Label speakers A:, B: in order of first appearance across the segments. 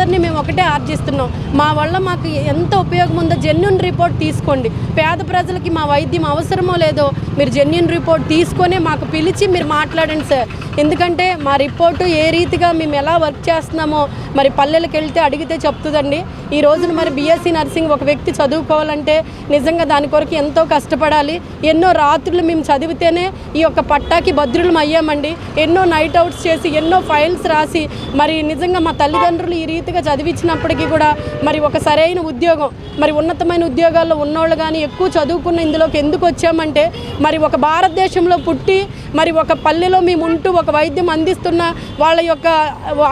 A: అందరినీ మేము ఒకటే ఆర్జిస్తున్నాం. మా వల్ల మాకు ఎంత ఉపయోగం ఉందో జెన్యున్ రిపోర్ట్ తీసుకోండి. పేద ప్రజలకి మా వైద్యం అవసరమో లేదో మీరు జెన్యున్ రిపోర్ట్ తీసుకొని మాకు పిలిచి మీరు మాట్లాడండి సార్. ఎందుకంటే మా రిపోర్టు ఏ రీతిగా మేము ఎలా వర్క్ చేస్తున్నామో మరి పల్లెలకు వెళ్తే అడిగితే చెప్తుందండి. ఈ రోజున మరి బీఎస్సీ నర్సింగ్ ఒక వ్యక్తి చదువుకోవాలంటే నిజంగా దాని కొరకు ఎంతో కష్టపడాలి. ఎన్నో రాత్రులు మేము చదివితేనే ఈ యొక్క పట్టాకి భద్రులం అయ్యామండి. ఎన్నో నైట్ అవుట్స్ చేసి ఎన్నో ఫైల్స్ రాసి మరి నిజంగా మా తల్లిదండ్రులు ఈ రీతిగా చదివి చదివించినప్పటికీ కూడా మరి ఒక సరైన ఉద్యోగం మరి ఉన్నతమైన ఉద్యోగాల్లో ఉన్నోళ్ళు కానీ ఎక్కువ చదువుకున్న ఇందులోకి ఎందుకు వచ్చామంటే మరి ఒక భారతదేశంలో పుట్టి మరి ఒక పల్లెలో మేము ఉంటూ ఒక వైద్యం అందిస్తున్న వాళ్ళ యొక్క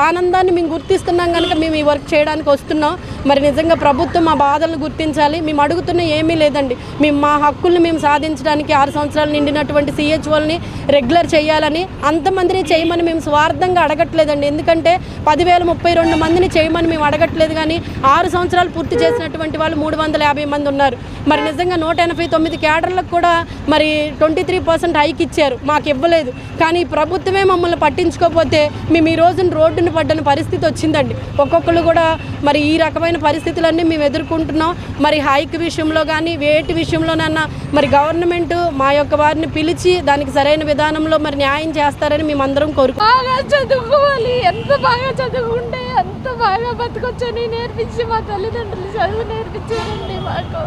A: ఆనందాన్ని మేము గుర్తిస్తున్నాం కనుక మేము ఈ వర్క్ చేయడానికి వస్తున్నాం. మరి నిజంగా ప్రభుత్వం మా బాధలను గుర్తించాలి. మేము అడుగుతున్న ఏమీ లేదండి. మేము మా హక్కుల్ని మేము సాధించడానికి ఆరు సంవత్సరాలు నిండినటువంటి సిహెచ్ఓల్ని రెగ్యులర్ చేయాలని అంతమందిని చేయమని మేము స్వార్థంగా అడగట్లేదండి. ఎందుకంటే పదివేల ముప్పై రెండు మందిని చేయమని మేము అడగట్లేదు కానీ ఆరు సంవత్సరాలు పూర్తి చేసినటువంటి వాళ్ళు మూడు వందల యాభై మంది ఉన్నారు. మరి నిజంగా నూట ఎనభై తొమ్మిది క్యాడర్లకు కూడా మరి ట్వంటీ త్రీ పర్సెంట్ హైక్ ఇచ్చారు. మాకు ఇవ్వలేదు. కానీ ప్రభుత్వమే మమ్మల్ని పట్టించుకోకపోతే మేము ఈ రోజున రోడ్డును పడ్డని పరిస్థితి వచ్చిందండి. ఒక్కొక్కరు కూడా మరి ఈ రకమైన పరిస్థితులన్నీ మేము ఎదుర్కొంటున్నాం. మరి హైక్ విషయంలో కానీ వేటి విషయంలోనన్నా మరి గవర్నమెంట్ మా యొక్క వారిని పిలిచి దానికి సరైన విధానంలో మరి న్యాయం చేస్తారని మేమందరం అందరం
B: బాగా చదువుకోవాలి. ఎంత బాగా చదువుకుంటే అంత బాగా బతకొచ్చని నేర్పించి మా తల్లిదండ్రులు చదువు నేర్పించారండి మాకు.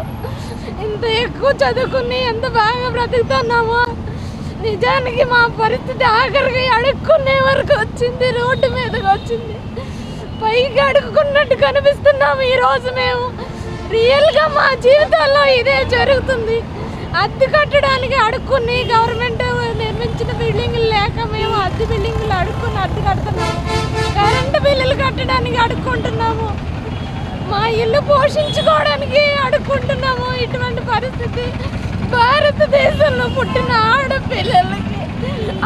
B: ఇంత ఎక్కువ చదువుకుని ఎంత బాగా బ్రతుకుతున్నామో. నిజానికి మా పరిస్థితి ఆఖరికి అడుక్కునే వరకు వచ్చింది రోడ్డు మీదకి వచ్చింది. పైకి అడుక్కున్నట్టు కనిపిస్తున్నాము ఈరోజు మేము. రియల్గా మా జీవితాల్లో ఇదే జరుగుతుంది. అద్దె కట్టడానికి అడుక్కుని గవర్నమెంట్ నిర్మించిన బిల్డింగ్లు లేక మేము అద్దె బిల్డింగ్లు అడుక్కుని అద్దె కడుతున్నాము కరెంటు బిల్లులు కట్టడానికి అడుక్కుంటున్నాము. మా ఇల్లు పోషించుకోవడానికి అడుక్కు ఇటువంటి పరిస్థితి భారతదేశంలో పుట్టిన ఆడపిల్లలకి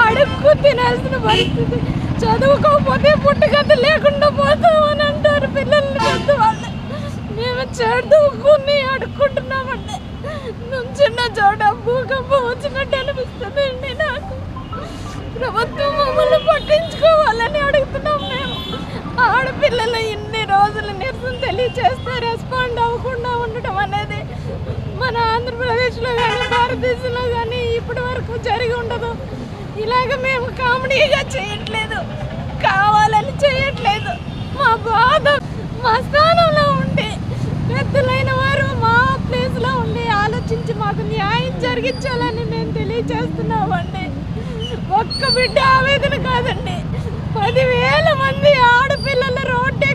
B: అడుక్కు తినాల్సిన పరిస్థితి. చదువుకోకపోతే పుట్టుకథ లేకుండా పోతామని అంటారు పిల్లల్ని పెద్దవాళ్ళు. మేము చదువుకుని అడుక్కుంటున్నామండి. నుంచున్న చోట భూకంపం వచ్చినట్టు అనిపిస్తుందండి నాకు. ప్రభుత్వం మమ్మల్ని పట్టించుకోవాలని అడుగుతున్నాం మేము. ఆడపిల్లలు ఇన్ని రోజులు నిరసన తెలియచేస్తే రెస్పాండ్ అవ్వకుండా ఉండటం అనేది మన ఆంధ్రప్రదేశ్లో కానీ భారతదేశంలో కానీ ఇప్పటి వరకు జరిగి ఉండదు. ఇలాగ మేము కామెడీగా చేయట్లేదు. కావాలని చేయట్లేదు. మా బాధ మా స్థానంలో ఉండి పెద్దలైన వారు మా ప్లేస్లో ఉండి ఆలోచించి మాకు న్యాయం జరిగించాలని మేము తెలియచేస్తున్నామండి. ఒక్క బిడ్డ ఆవేదన కాదండి. పదివేల మంది ఆడపిల్లల రోడ్డు